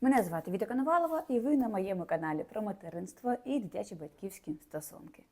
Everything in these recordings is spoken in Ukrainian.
Мене звати Віта Коновалова, і ви на моєму каналі про материнство і дитячі батьківські стосунки.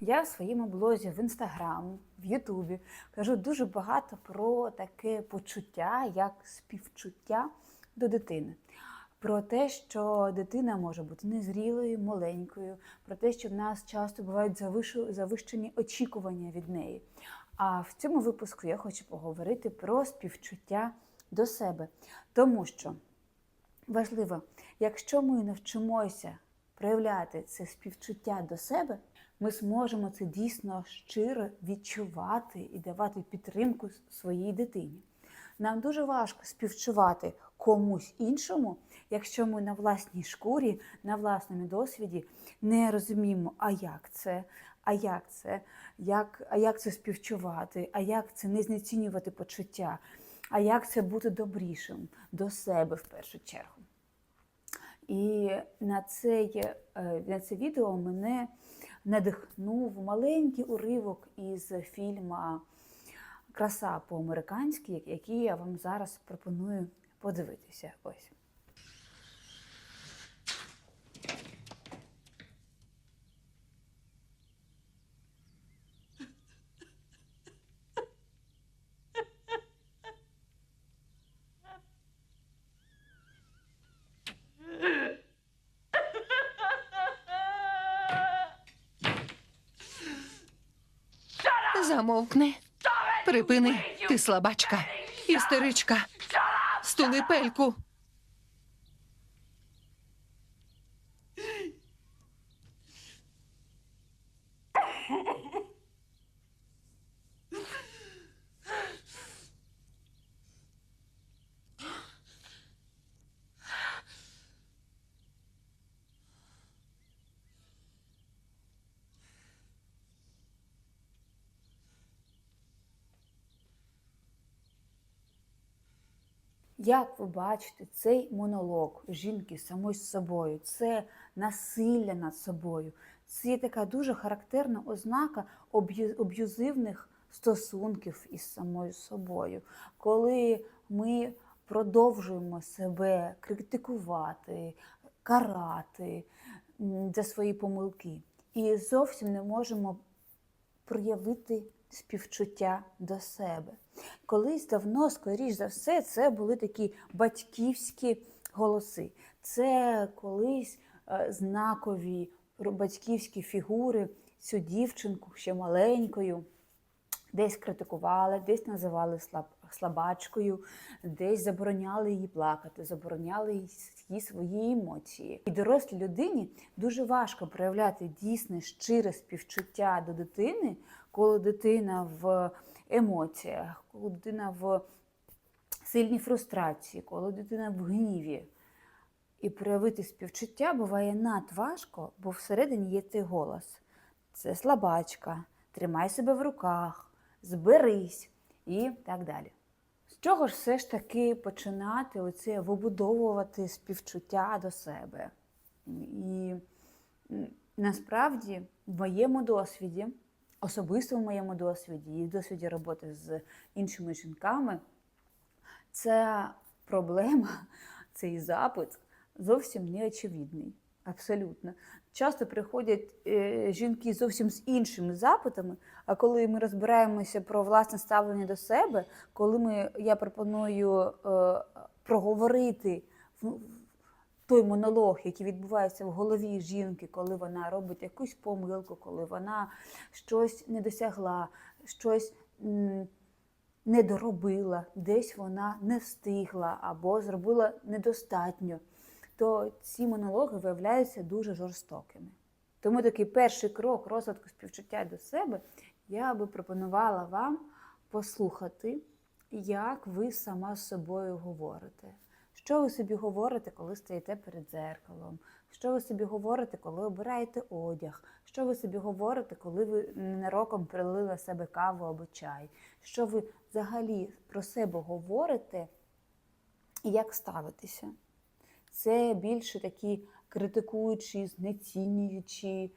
Я в своєму блозі в інстаграм, в Ютубі кажу дуже багато про таке почуття, як співчуття до дитини. Про те, що дитина може бути незрілою, маленькою, про те, що в нас часто бувають завищені очікування від неї. А в цьому випуску я хочу поговорити про співчуття до себе. Тому що важливо, якщо ми навчимося проявляти це співчуття до себе, ми зможемо це дійсно щиро відчувати і давати підтримку своїй дитині. Нам дуже важко співчувати комусь іншому, якщо ми на власній шкурі, на власному досвіді не розуміємо, а як це, а як це, як, а як це співчувати, а як це не знецінювати почуття, а як це бути добрішим до себе в першу чергу. І на, цей, е, на це відео мене надихнув маленький уривок із фільму Краса по-американськи, який я вам зараз пропоную подивитися. Ось. Замовкни. Припини, ти слабачка. Істеричка. Стули пельку. Як ви бачите, цей монолог жінки самої з собою, це насилля над собою, це така дуже характерна ознака об'ю- аб'юзивних стосунків із самою собою, коли ми продовжуємо себе критикувати, карати за свої помилки і зовсім не можемо проявити співчуття до себе. Колись давно, скоріш за все, це були такі батьківські голоси. Це колись е, знакові батьківські фігури, цю дівчинку ще маленькою. Десь критикували, десь називали слаб, слабачкою, десь забороняли її плакати, забороняли їй свої емоції. І дорослій людині дуже важко проявляти дійсне щире співчуття до дитини, коли дитина в емоціях, коли дитина в сильній фрустрації, коли дитина в гніві. І проявити співчуття буває надважко, бо всередині є цей голос. Це слабачка, тримай себе в руках, зберись і так далі. Чого ж все ж таки починати оце вибудовувати співчуття до себе? І насправді в моєму досвіді, особисто в моєму досвіді і в досвіді роботи з іншими жінками, ця проблема, цей запит зовсім не очевидний. Абсолютно. Часто приходять е, жінки зовсім з іншими запитами, а коли ми розбираємося про власне ставлення до себе, коли ми, я пропоную е, проговорити той монолог, який відбувається в голові жінки, коли вона робить якусь помилку, коли вона щось не досягла, щось не доробила, десь вона не встигла або зробила недостатньо, то ці монологи виявляються дуже жорстокими. Тому такий перший крок розвитку співчуття до себе я би пропонувала вам послухати, як ви сама з собою говорите. Що ви собі говорите, коли стоїте перед дзеркалом? Що ви собі говорите, коли обираєте одяг? Що ви собі говорите, коли ви ненароком прилили себе каву або чай? Що ви взагалі про себе говорите і як ставитеся? Це більше такі критикуючі, знецінюючі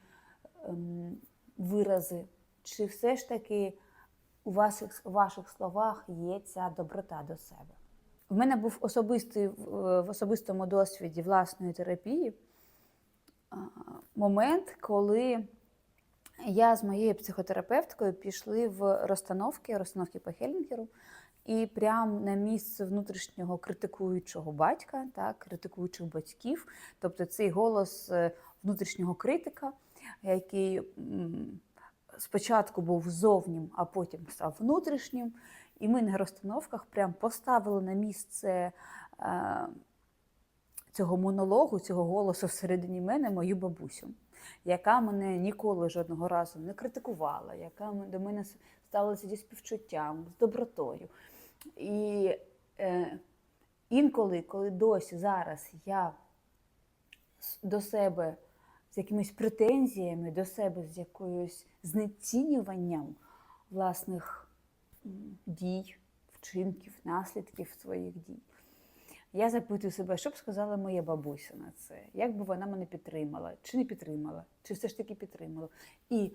ем, вирази. Чи все ж таки у ваших, у ваших словах є ця доброта до себе? В мене був особистий в особистому досвіді власної терапії момент, коли я з моєю психотерапевткою пішли в розстановки, розстановки по Хелінгеру, і прямо на місце внутрішнього критикуючого батька, так, критикуючих батьків, тобто цей голос е, внутрішнього критика, який спочатку був зовнім, а потім став внутрішнім. І ми на розстановках прям поставили на місце е, цього монологу, цього голосу всередині мене мою бабусю, яка мене ніколи жодного разу не критикувала, яка до мене ставилася зі співчуттям, з добротою. І е, інколи, коли досі зараз я до себе з якимись претензіями, до себе з якоюсь знецінюванням власних дій, вчинків, наслідків своїх дій. Я запитую себе, що б сказала моя бабуся на це, як би вона мене підтримала, чи не підтримала, чи все ж таки підтримала. І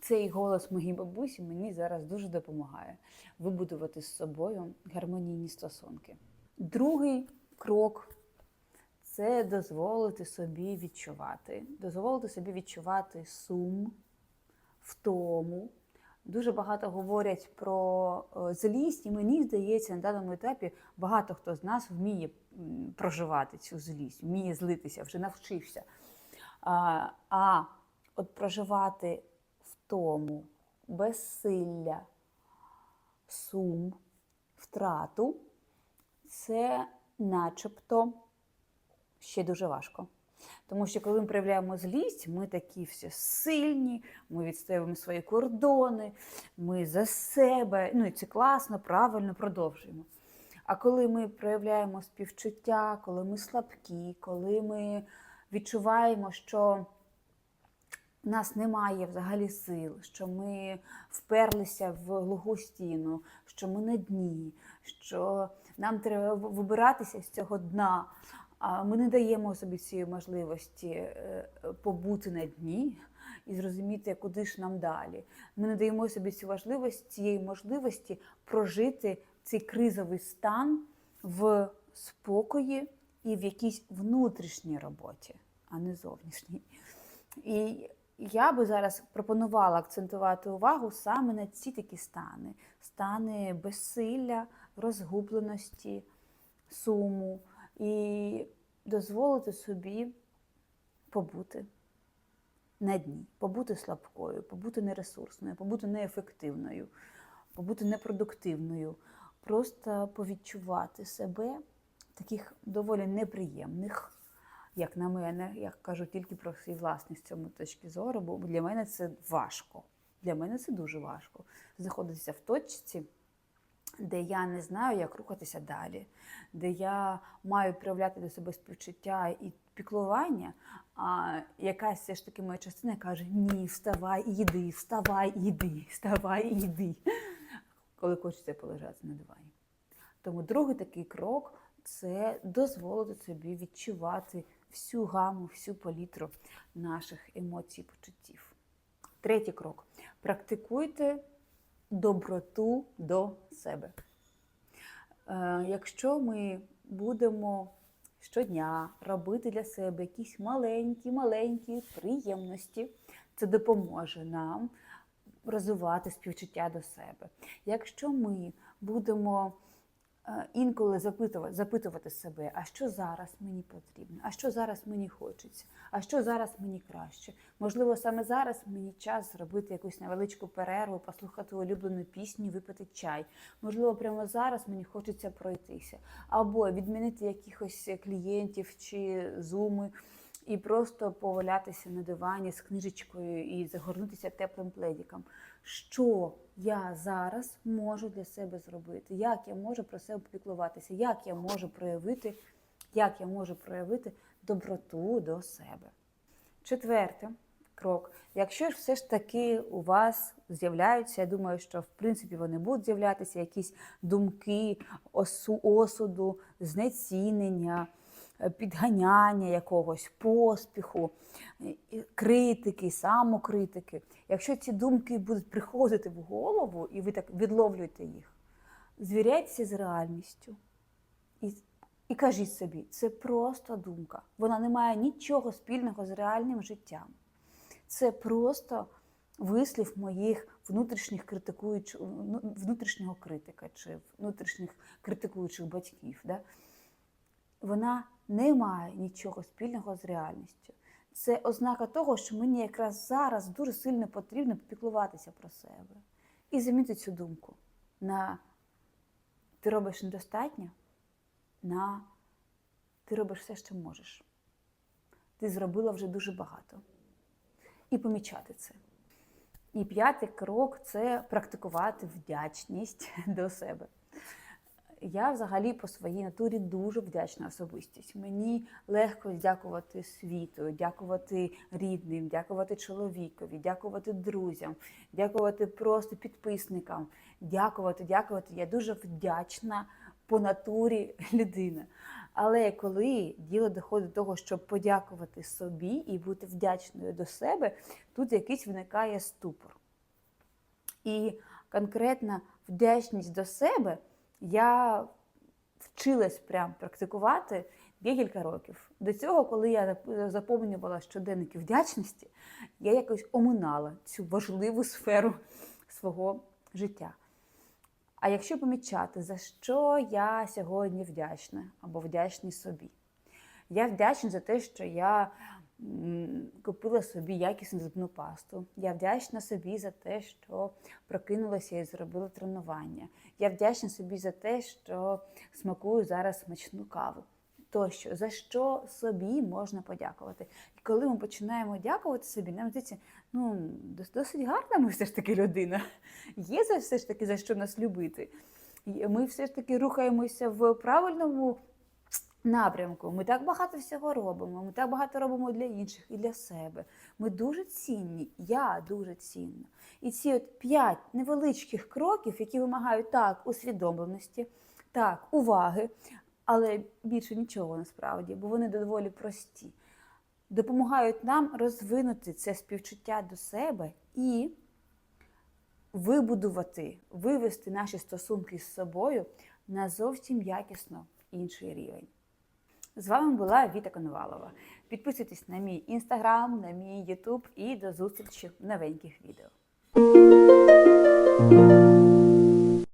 цей голос моїй бабусі мені зараз дуже допомагає вибудувати з собою гармонійні стосунки. Другий крок це дозволити собі відчувати, дозволити собі відчувати сум, втому. Дуже багато говорять про е, злість, і мені здається, на даному етапі багато хто з нас вміє проживати цю злість, вміє злитися, вже навчився. А, а от проживати втому, безсилля, сум, втрату це начебто ще дуже важко. Тому що коли ми проявляємо злість, ми такі всі сильні, ми відстоюємо свої кордони, ми за себе. Ну і це класно, правильно продовжуємо. А коли ми проявляємо співчуття, коли ми слабкі, коли ми відчуваємо, що в нас немає взагалі сил, що ми вперлися в глуху стіну, що ми на дні, що нам треба вибиратися з цього дна. А ми не даємо собі цієї можливості е, побути на дні і зрозуміти, куди ж нам далі. Ми не даємо собі цю важливість, цієї можливості прожити цей кризовий стан в спокої і в якійсь внутрішній роботі, а не зовнішній. І я би зараз пропонувала акцентувати увагу саме на ці такі стани: стани безсилля, розгубленості, суму і дозволити собі побути на дні, побути слабкою, побути нересурсною, побути неефективною, побути непродуктивною, просто повідчувати себе в таких доволі неприємних, як на мене, я кажу тільки про свій власний з цьому точки зору, бо для мене це важко. Для мене це дуже важко. Знаходитися в точці де я не знаю, як рухатися далі, де я маю проявляти до себе співчуття і піклування, а якась все ж таки моя частина каже: Ні, вставай і йди, вставай і йди, вставай і йди, коли хочеться полежати на дивані. Тому другий такий крок це дозволити собі відчувати всю гаму, всю палітру наших емоцій, почуттів. Третій крок. Практикуйте доброту до себе. Е, Якщо ми будемо щодня робити для себе якісь маленькі-маленькі приємності, це допоможе нам розвивати співчуття до себе. Якщо ми будемо е, інколи запитувати, запитувати себе, а що зараз мені потрібно, а що зараз мені хочеться, а що зараз мені краще. Можливо, саме зараз мені час зробити якусь невеличку перерву, послухати улюблену пісню, випити чай. Можливо, прямо зараз мені хочеться пройтися, або відмінити якихось клієнтів чи зуми. І просто повалятися на дивані з книжечкою і загорнутися теплим пледіком. Що я зараз можу для себе зробити? Як я можу про себе попіклуватися? Як я можу проявити, як я можу проявити доброту до себе? Четвертий крок. Якщо ж все ж таки у вас з'являються, я думаю, що в принципі вони будуть з'являтися якісь думки осу, осуду, знецінення, підганяння якогось, поспіху, е, критики, самокритики. Якщо ці думки будуть приходити в голову, і ви так відловлюєте їх, звіряйтеся з реальністю. І, і кажіть собі, це просто думка. Вона не має нічого спільного з реальним життям. Це просто вислів моїх внутрішніх критикуючих, внутрішнього критика чи внутрішніх критикуючих батьків. Да? Вона не має нічого спільного з реальністю. Це ознака того, що мені якраз зараз дуже сильно потрібно попіклуватися про себе. І замінити цю думку на ти робиш недостатньо, на ти робиш все, що можеш. Ти зробила вже дуже багато. І помічати це. І п'ятий крок це практикувати вдячність до себе. Я взагалі по своїй натурі дуже вдячна особистість. Мені легко дякувати світу, дякувати рідним, дякувати чоловікові, дякувати друзям, дякувати просто підписникам. Дякувати, дякувати. Я дуже вдячна по натурі людина. Але коли діло доходить до того, щоб подякувати собі і бути вдячною до себе, тут якийсь виникає ступор. І конкретна вдячність до себе я вчилась прям практикувати декілька років. До цього, коли я заповнювала щоденники вдячності, я якось оминала цю важливу сферу свого життя. А якщо помічати, за що я сьогодні вдячна або вдячний собі? Я вдячна за те, що я купила собі якісну зубну пасту. Я вдячна собі за те, що прокинулася і зробила тренування. Я вдячна собі за те, що смакую зараз смачну каву. Тощо, за що собі можна подякувати. І коли ми починаємо дякувати собі, нам здається, ну, досить гарна ми все ж таки людина. Є за все ж таки за що нас любити. Ми все ж таки рухаємося в правильному напрямку. Ми так багато всього робимо. Ми так багато робимо для інших і для себе. Ми дуже цінні. Я дуже цінна. І ці от п'ять невеличких кроків, які вимагають так усвідомленості, так, уваги, але більше нічого насправді, бо вони доволі прості. Допомагають нам розвинути це співчуття до себе і вибудувати, вивести наші стосунки з собою на зовсім якісно інший рівень. З вами була Віта Коновалова. Підписуйтесь на мій інстаграм, на мій ютуб і до зустрічі в новеньких відео.